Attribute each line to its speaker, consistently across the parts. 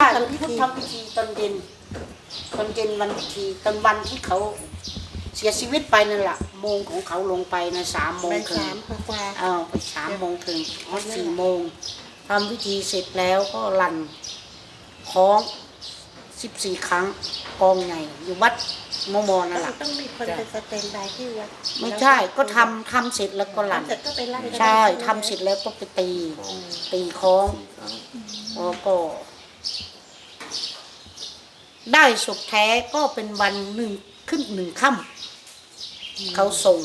Speaker 1: ใช่พุทธทำพิธีตอนเย็นตอนเย็นวันพิธีตอนวันที่เขาเสียชีวิตไปนั่นแหละโมงของเขาลงไปนะสามโมง
Speaker 2: ไป
Speaker 1: ครึ่
Speaker 2: สางมกว่า
Speaker 1: เอาไปสามโมงครึ่งอ๋อสี่โมงทำพิธีเสร็จแล้วก็ลันคล้องสิบสี่ครั้งกองใหญ่อยู่วัดมอมอนั่นแหละ
Speaker 2: ต้องมีคนเป็นสเตนบายที่วัด
Speaker 1: ไม่ใช่ก็ทำทำเสร็จแล้วก็ลัน
Speaker 2: ทำเสร็จก็ไปไล่
Speaker 1: ใช่ทำเสร็จแล้วก็ไปตีตีคล้องแล้วก็ ได้สุดแท้ก็เป็นวันหนึ่งขึ้นหนึ่งค่ำเขาส่ง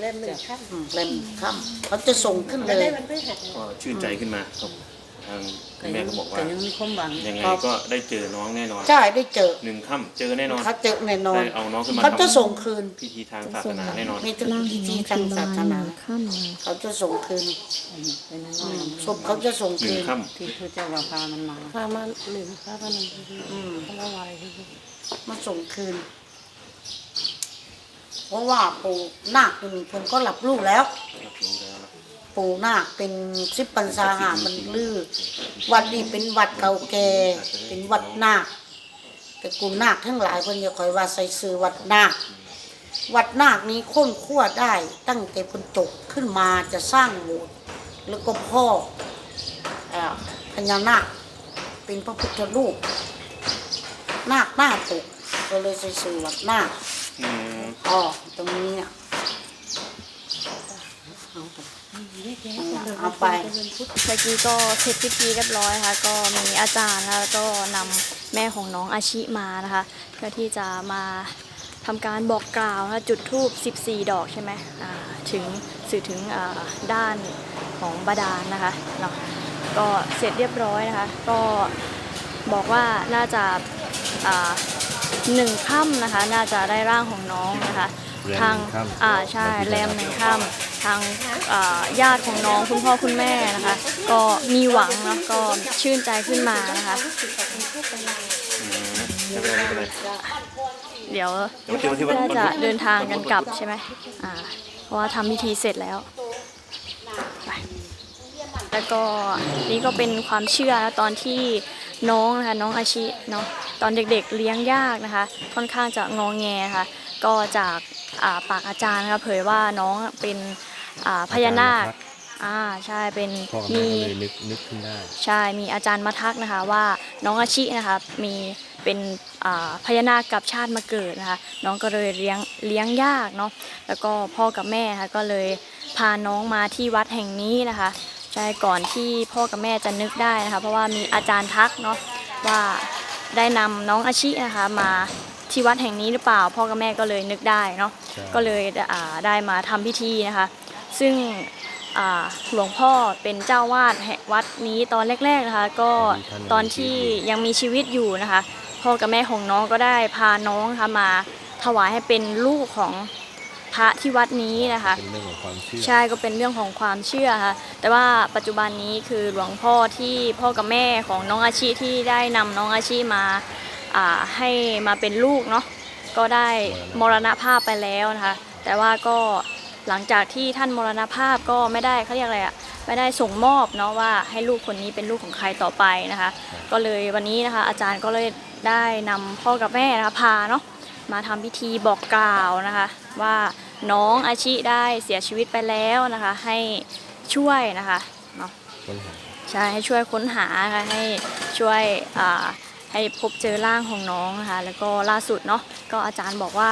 Speaker 2: เริ่มหนึ่งขั้น
Speaker 1: อืมเล่มค่ำเขาจะส่งขึ้นเล
Speaker 2: แล้ว
Speaker 1: ย
Speaker 2: ได้วันพฤหัส
Speaker 3: ก็ชื่นใจขึ้นมาครับ ทางคุณแม่ก็บอกว่า
Speaker 4: แต่ยังมีความหวัง
Speaker 3: ยังไง
Speaker 1: ครับ
Speaker 3: ก็ได้เจอน้องแน่นอน
Speaker 1: ใช่ได้เจอ
Speaker 3: หนึ่งค่ำเจอแน่นอน
Speaker 1: เขาเจอแน่นอน
Speaker 3: ได้เอาน้องขึ้นมา
Speaker 1: เขาจะ
Speaker 3: ทำ
Speaker 1: ส่งคืน
Speaker 3: พิธีทางศาสนาแน่นอน
Speaker 1: มีทุก
Speaker 5: ร่าง
Speaker 1: พิ
Speaker 5: ของ
Speaker 1: ธี
Speaker 5: น้อง
Speaker 1: ทาง
Speaker 5: คือประ
Speaker 1: ศา
Speaker 5: มาณ
Speaker 1: ส
Speaker 5: ห
Speaker 1: นา
Speaker 5: นึ่งค่ำนะ
Speaker 1: เขาจะส่งคืน
Speaker 4: เป็นนั่น
Speaker 1: อื
Speaker 4: เอ
Speaker 1: ม
Speaker 4: ง
Speaker 1: ศพเขาจะส่ง
Speaker 3: หนึ่
Speaker 1: คื
Speaker 3: ง
Speaker 1: น
Speaker 3: ค่
Speaker 4: ที่พระเจ้าว่าพามันมา
Speaker 2: พามาหนึ่งพามาหนึ่ง
Speaker 1: อืม
Speaker 2: พระวาย
Speaker 1: มาส่งคืน เพราะว่าปู่นาคเป็นคนก็หลับลูกแล้ว ปู่นาคเป็นสิบปัญษาหามันลือ วัดนี้เป็นวัดเก่าแก่เป็นวัดนาคแต่กูนาคทั้งหลายคนจะคอยว่าใส่ซื้อวัดนาควัดนาคนี้ค้นขั้วได้ตั้งแต่พนจกขึ้นมาจะสร้างโบสถ์แล้วก็พ่อเอ่อพญานาคเป็นพระพุทธรูปนาคหน้าตกก็เลยใส่ซื้อวัดนาค
Speaker 3: อืม
Speaker 1: อ๋อตรงนี้เนี่ย เอาไป
Speaker 5: เมื่อกี้ก็เสร็จพิธีเรียบร้อยค่ะ ก็มีอาจารย์นะคะแล้วก็นำแม่ของน้องอาชิมานะคะเพื่อที่จะมาทำการบอกกล่าวนะคะจุดธูป14 ดอกใช่ไหมอ่าถึงสื่อถึงอ่าด้านของบาดาลนะคะเนาะก็เสร็จเรียบร้อยนะคะ ก็บอกว่าน่าจะอ่าหนึ่งค่ำนะคะ น่าจะได้ร่างของน้องนะคะ ทางอ่าใช่แรมหนึ่งค่ำ ทางอ่าญาติของน้องคุณพ่อคุณแม่นะคะ ก็มีหวังเนาะก็ชื่นใจขึ้นมานะคะ
Speaker 3: อืมไม่เป็นไรไม่เป็นไร
Speaker 5: เดี๋ยว
Speaker 3: เดี๋ยวที่วัด
Speaker 5: น่าจะเดินทางกันกลับใช่ไหมอ่าเพราะว่าทำพิธีเสร็จแล้วไปแล้วก็นี่ก็เป็นความเชื่อนะตอนที่น้องนะคะน้องอาชิเนาะตอนเด็กๆเลี้ยงยากนะคะ ค่อนข้างจะงองแงค่ะ ก็จากอ่าปากอาจารย์นะคะเผยว่าน้องเป็น อ่าพญานาคอ่าใช่เป็น
Speaker 6: พ่อกับแม่
Speaker 5: มี
Speaker 6: ก็เลยนึกนึกขึ้นได้
Speaker 5: ใช่ มีอาจารย์มาทักนะคะว่าน้องอาชินะคะมีเป็นอ่าพญานาคกับชาติมาเกิดนะคะน้องก็เลยเลี้ยงเลี้ยงยากเนาะแล้วก็พ่อกับแม่นะคะก็เลยพาน้องมาที่วัดแห่งนี้นะคะใช่ก่อนที่พ่อกับแม่จะนึกได้นะคะเพราะว่ามีอาจารย์ทักเนาะว่าได้นำน้องอาชินะคะมาที่วัดแห่งนี้หรือเปล่า พ่อกับแม่ก็เลยนึกได้เนาะ
Speaker 6: ใช่
Speaker 5: ก็เลยอ่าได้มาทำพิธีนะคะ ซึ่งอ่าหลวงพ่อเป็นเจ้าวาดแห่งวัดนี้ตอนแรกๆนะคะ ก็ตอนที่ยังมีชีวิตอยู่นะคะ พ่อกับแม่ของน้องก็ได้พาน้องนะคะมาถวายให้เป็นลูกของพระที่วัดนี้นะคะ
Speaker 6: เป็นเรื่องของความเชื่อ
Speaker 5: ใช่ก็เป็นเรื่องของความเชื่อค่ะแต่ว่าปัจจุบันนี้คือหลวงพ่อที่พ่อกับแม่ของน้องอาชีที่ได้นำน้องอาชีมาอ่าให้มาเป็นลูกเนาะก็ได้มรณภาพไปแล้วนะคะ แต่ว่าก็ หลังจากที่ท่านมรณภาพก็ไม่ได้เขาเรียกอะไรอะไม่ได้ส่งมอบเนาะว่าให้ลูกคนนี้เป็นลูกของใครต่อไปนะคะ ก็เลยวันนี้นะคะ อาจารย์ก็เลยได้นำพ่อกับแม่นะคะพาเนาะมาทำพิธีบอกกล่าวนะคะ ว่าน้องอาชิได้เสียชีวิตไปแล้วนะคะ ให้ช่วยนะคะเนาะ
Speaker 6: ค้นหา
Speaker 5: ใช่ให้ช่วยค้นหาค่ะให้ช่วยอ่าให้พบเจอร่างของน้องนะคะแล้วก็ล่าสุดเนาะก็อาจารย์บอกว่า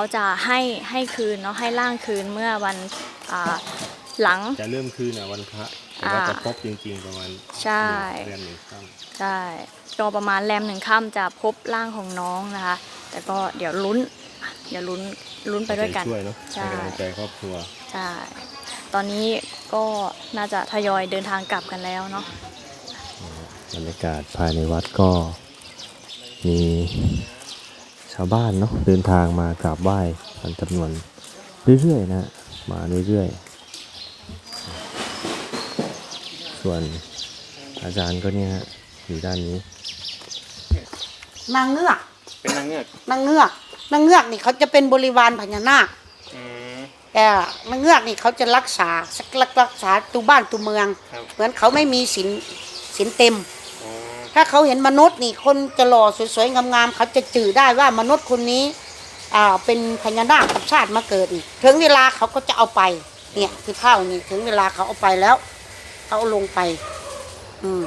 Speaker 5: เขาจะให้ให้คืนเนาะให้ร่างคืนเมื่อวันอ่าหลัง
Speaker 6: จะเริ่มคืนอะวันพระแต่ว่า
Speaker 5: อ่า
Speaker 6: จะพบจริงๆประมาณ
Speaker 5: ใช่
Speaker 6: เดือนหนึ่งครั้ง
Speaker 5: ใช่ก็ประมาณแรมหนึ่งค่ำจะพบร่างของน้องนะคะ แต่ก็เดี๋ยวลุ้นเดี๋ยวลุ้นลุ้นไปด้วยกัน
Speaker 6: ช่วยเนาะ
Speaker 5: ใช่
Speaker 6: ให้กำลังใจครอบครัว
Speaker 5: ใช่ตอนนี้ก็น่าจะทยอยเดินทางกลับกันแล้วเนาะ
Speaker 6: บรรยากาศภายในวัดก็มีชาวบ้านเนาะเดินทางมากราบไหว้กันจำนวนเรื่อยๆนะ มาเรื่อยๆ ส่วนอาจารย์ก็เนี่ยฮะอยู่ด้านนี้
Speaker 1: นางเงือก
Speaker 3: เป็นนางเงือก
Speaker 1: นางเงือกนางเงือกนี่เขาจะเป็นบริวารพญานาค
Speaker 3: อืม
Speaker 1: แต่นางเงือกนี่เขาจะรักษารักรักษาตูบ้านตูเมือง
Speaker 3: ครับ
Speaker 1: เหมือนเขาไม่มีศีลศีลเต็ม
Speaker 3: อ๋อ
Speaker 1: ถ้าเขาเห็นมนุษย์นี่คนจะหล่อสวยๆงามๆเขาจะจื่อได้ว่ามนุษย์คนนี้อ่าเป็นพญานาคกับชาติมาเกิดอีกถึงเวลาเขาก็จะเอาไป เนี่ยคือเท่านี่ถึงเวลาเขาเอาไปแล้วเขาเอาลงไป อืม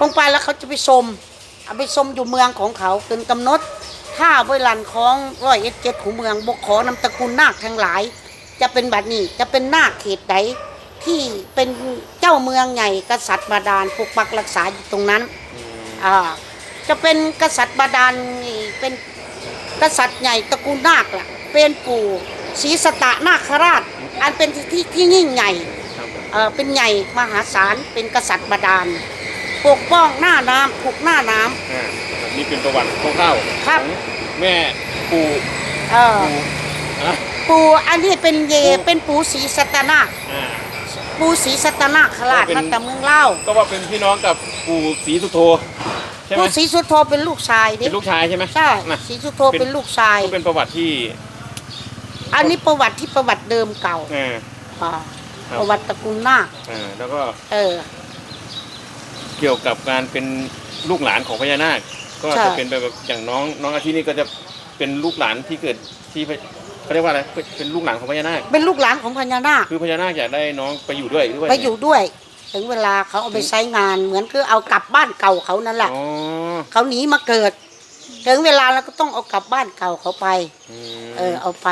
Speaker 1: ลงไปแล้วเขาจะไปชมเอาไปชมอยู่เมืองของเขาเป็นกำหนดถ้าเวลันของร้อยเอ็ดเจ็ดของเมืองบกขอนำตระกูลนาคทั้งหลาย จะเป็นบัดนี้จะเป็นนาคเขตใดที่เป็นเจ้าเมืองใหญ่กษัตริย์บาดาลปกปักรักษาอยู่ตรงนั้น อ่าจะเป็นกษัตริย์บาดาลนี่เป็นกษัตริย์ใหญ่ตระกูลนาคล่ะ เป็นปู่ศรีสตะนาคราช อันเป็นที่ที่ยิ่งใหญ่
Speaker 3: ครับ
Speaker 1: เออเป็นใหญ่มหาศาลเป็นกษัตริย์บาดาลปกป้องหน้าน้ำถูกหน้าน้ำ
Speaker 3: อ่านี่เป็นประวัติคร่าวๆ
Speaker 1: ครับ
Speaker 3: ของแม่ปู่
Speaker 1: เออ
Speaker 3: ปู่อะ
Speaker 1: ปู่อันนี้เป็นเยเป็นปู่ศรีสตะนาค
Speaker 3: อ่า
Speaker 1: ปู่ศรีสตะนาคราช
Speaker 3: ก็เป็น
Speaker 1: มาจากเมืองเล่าว
Speaker 3: ก็ว่าเป็นพี่น้องกับปู่ศรีสุโธ ใช่ไหม
Speaker 1: ปู่ศรีสุโธเป็นลูกชายดิ
Speaker 3: เป็นลูกชายใช่ไหม
Speaker 1: ใช่
Speaker 3: นะ
Speaker 1: ศรีสุโธเป็นลูกชาย
Speaker 3: ก็เป็นประวัติที่
Speaker 1: อันนี้ประวัติที่ประวัติเดิมเก่า
Speaker 3: อ่า
Speaker 1: อ่า
Speaker 3: ครับ
Speaker 1: ประวัติตระกูลนาค
Speaker 3: อ่าแล้วก็
Speaker 1: เออ
Speaker 3: เกี่ยวกับการเป็นลูกหลานของพญานาค ก็
Speaker 1: ใช่
Speaker 3: จะเป็นแบบอย่างน้องน้องอาทิตย์นี่ก็จะเป็นลูกหลานที่เกิดที่เขาเรียกว่าอะไรเป็นเป็นลูกหลานของพญานาค
Speaker 1: เป็นลูกหลานของพญานาค
Speaker 3: คือพญานาคอยากได้น้องไปอยู่ด้วยหรือว่า
Speaker 1: ไปอยู่ด้วย ถึงเวลาเขาเอาไปใช้งานเหมือนคือเอากลับบ้านเก่าเขานั่นแหละ
Speaker 3: อ๋อ
Speaker 1: เขาหนีมาเกิด ถึงเวลาเราก็ต้องเอากลับบ้านเก่าเขาไป
Speaker 3: ม
Speaker 1: เออเอาไป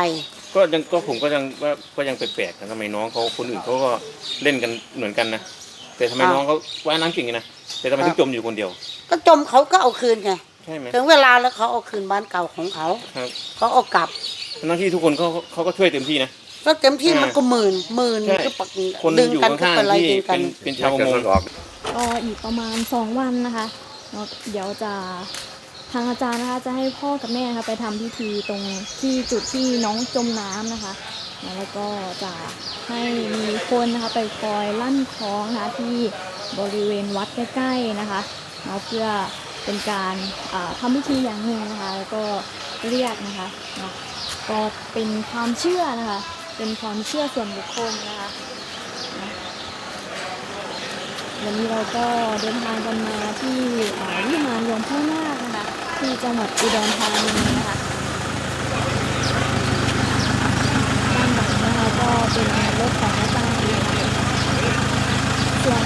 Speaker 3: ก็ยังก็ผมก็ยังว่าก็ยังแปลกๆนะทำไมน้องเขาคนอื่นเขาก็เล่นกันเหมือนกันนะแต่ทำไม
Speaker 1: อ่า
Speaker 3: น้องเขาว่ายน้ำเก่งนะแต่ทำไมถึงจมอยู่คนเดียว
Speaker 1: ก็จมเขาก็เอาคืนไง
Speaker 3: ใช่ไหม
Speaker 1: ถึงเวลาแล้วเขาเอาคืนบ้านเก่าของเขา
Speaker 3: ครับ
Speaker 1: เขาเอากลับ
Speaker 3: ทั้งที่ทุกคนเขาเขาก็ช่วยเต็มที่นะ
Speaker 1: ก็เต็มที่
Speaker 3: อ่ามั
Speaker 1: มันก็หมื่นหมื่น
Speaker 3: ใช่
Speaker 1: ก็ปัก
Speaker 3: คน
Speaker 1: ดึง
Speaker 3: อยู่
Speaker 1: กันก็
Speaker 3: ข้าง
Speaker 1: เป็นอะไร
Speaker 3: ๆที่
Speaker 1: ดึงกั
Speaker 3: เป็นนเป็นชาวประมง
Speaker 5: ก็อีกประมาณ 2 วันนะคะเนาะเดี๋ยวจะทางอาจารย์นะคะจะให้พ่อกับแม่นะคะไปทำพิธีตรงที่จุดที่น้องจมน้ำนะคะแล้วก็จะให้มีคนนะคะไปคอยลั่นคล้องนะคะที่บริเวณวัดใกล้ๆนะคะเนาะเพื่อเป็นการอ่าทำพิธีอย่างหนึ่งนะคะแล้วก็เรียกนะคะเนาะก็เป็นความเชื่อนะคะ เป็นความเชื่อส่วนบุคคลนะคะวันนี้เราก็เดินทางกันมาที่อ่าวิมานหลวงพ่อนาคนะคะ ที่จังหวัดอุดรธานีนะคะด้านหลังนะคะก็เป็นรถของอาจารย์เองนะคะส่วน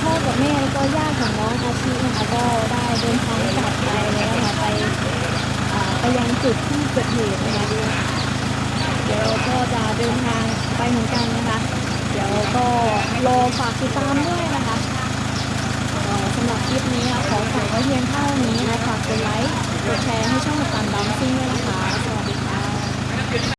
Speaker 5: พ่อกับแม่แล้วก็ญาติของน้องอาชีนะคะก็ได้เดินทางกลับไปแล้วนะคะไปไปยังจุดที่เกิดเหตุนะคะเดี๋ยวเราก็จะ เดินทางไปเหมือนกันนะคะ เดี๋ยวก็รอฝากติดตามด้วยนะคะสำหรับคลิปนี้ขอฝากไว้เพียงเท่านี้นะคะฝากกดไลค์กดแชร์ให้ช่องตันดัมซิ่งด้วยนะคะ สวัสดีค่ะ